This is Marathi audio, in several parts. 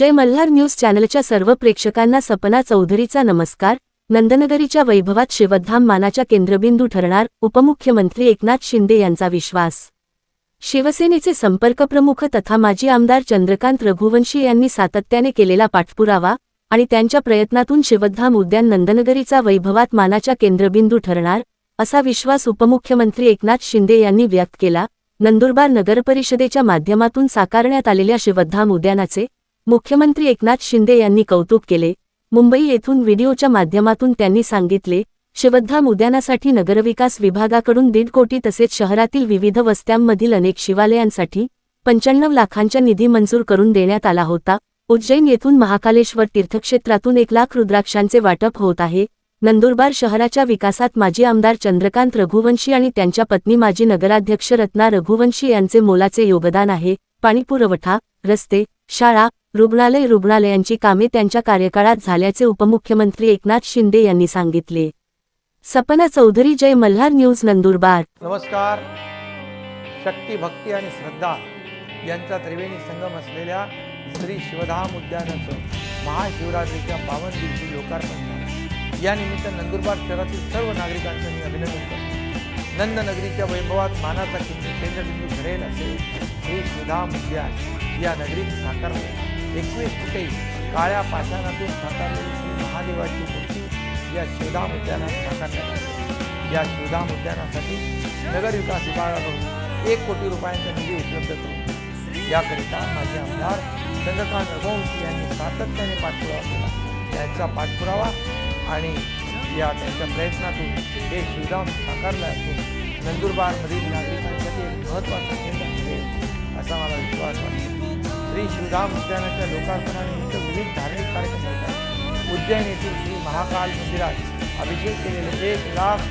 जय मल्हार न्यूज चॅनलच्या सर्व प्रेक्षकांना सपना चौधरीचा नमस्कार. नंदनगरीच्या वैभवात शिवधाम मानाच्या केंद्रबिंदू ठरणार उपमुख्यमंत्री एकनाथ शिंदे यांचा विश्वास. शिवसेनेचे संपर्कप्रमुख तथा माजी आमदार चंद्रकांत रघुवंशी यांनी सातत्याने केलेला पाठपुरावा आणि त्यांच्या प्रयत्नातून शिवधाम उद्यान नंदनगरीचा वैभवात मानाच्या केंद्रबिंदू ठरणार असा विश्वास उपमुख्यमंत्री एकनाथ शिंदे यांनी व्यक्त केला. नंदुरबार नगरपरिषदेच्या माध्यमातून साकारण्यात आलेल्या शिवधाम उद्यानाचे मुख्यमंत्री एकनाथ शिंदे यांनी कौतुक केले. मुंबई येथून व्हिडिओच्या माध्यमातून त्यांनी सांगितले शिवधाम उद्यानासाठी नगरविकास विभागाकडून दीड कोटी तसेच शहरातील विविध वस्त्यांमधील अनेक शिवालयांसाठी पंच्याण्णव लाखांच्या निधी मंजूर करून देण्यात आला होता. उज्जैन येथून महाकालेश्वर तीर्थक्षेत्रातून एक लाख रुद्राक्षांचे वाटप होत आहे. नंदुरबार शहराच्या विकासात माजी आमदार चंद्रकांत रघुवंशी आणि त्यांच्या पत्नी माजी नगराध्यक्ष रत्ना रघुवंशी यांचे मोलाचे योगदान आहे. पाणीपुरवठा रस्ते शाळा रुग्णालय रुग्णालयांची कामे त्यांच्या कार्यकाळात झाल्याचे उपमुख्यमंत्री एकनाथ शिंदे यांनी सांगितले. सपना चौधरी जय मल्हार न्यूज नंदुरबार. नमस्कार. शक्ती भक्ती आणि श्रद्धा यांचा त्रिवेणी संगम असलेल्या श्री शिवधाम उद्यानाचं महाशिवरात्रीच्या पावन दिवशी लोकार्पण या निमित्त नंदुरबार शहरातील सर्व नागरिकांचं मी अभिनंदन करतो. नंदनगरीच्या वैभवात मानाचा केंद्र केंद्रबिंदू ठरेल असे श्री शिवधाम उद्यान. या नगरीत साकारले एकवीस फुटे काळ्या पाषाणातून साकारलेली श्री महादेवाची मूर्ती या शिवधाम उद्यानात साकारण्यात आली. या शिवधाम उद्यानासाठी नगर विकास विभागाकडून एक कोटी रुपयांचा निधी उपलब्ध करून याकरिता माझे आमदार चंद्रकांत रघुवंशी यांनी सातत्याने पाठपुरावा केला. त्यांचा पाठपुरावा आणि या त्यांच्या प्रयत्नातून हे शिवधाम साकारलं असून नंदुरबारमधील नागरिकांसाठी एक महत्त्वाचा केंद्र आहे असा मला विश्वास वाटतो श्री शिवधाम उद्यानाच्या लोकार्पणानिमित्त विविध धार्मिक कार्यक्रम होत आहेत उज्जैन येथील श्री महाकाल मंदिरात अभिषेक केलेले एक लाख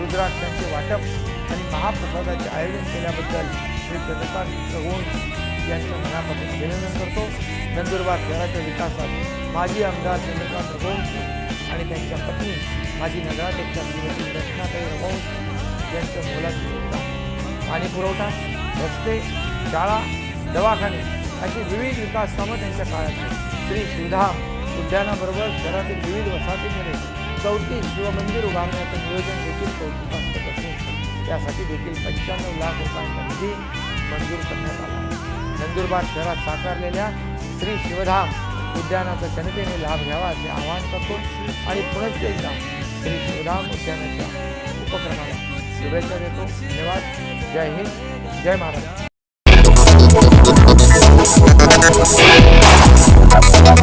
रुद्राक्षांचे वाटप आणि महाप्रसादाचे आयोजन केल्याबद्दल श्री चंद्रकांत रघुवंशी यांचं मनापासून अभिनंदन करतो. नंदुरबार शहराच्या विकासात माजी आमदार चंद्रकांत रघुवंशी आणि त्यांच्या पत्नी माजी नगराध्यक्षा श्रीमती दक्षिणाताई रघुवंशी यांचं मोलाचे योगदान पाणी पुरवठा रस्ते शाळा दवाखाने अशी विविध विकास कामं त्यांच्या काळात श्री शिवधाम उद्यानाबरोबर शहरातील विविध वसाहतींमध्ये चौतीस शिवमंदिर उभारण्याचं नियोजन देखील कौतुकास्पद असून त्यासाठी देखील पंच्याण्णव लाख रुपयांचा निधी मंजूर करण्यात आला नंदुरबार शहरात साकारलेल्या श्री शिवधाम उद्यानाचा जनतेने लाभ घ्यावा असे आवाहन करतो आणि पुनश्च एकदा श्री शिवधाम उद्यानाच्या उपक्रमाला शुभेच्छा देतो. धन्यवाद. जय हिंद. जय महाराष्ट्र. Música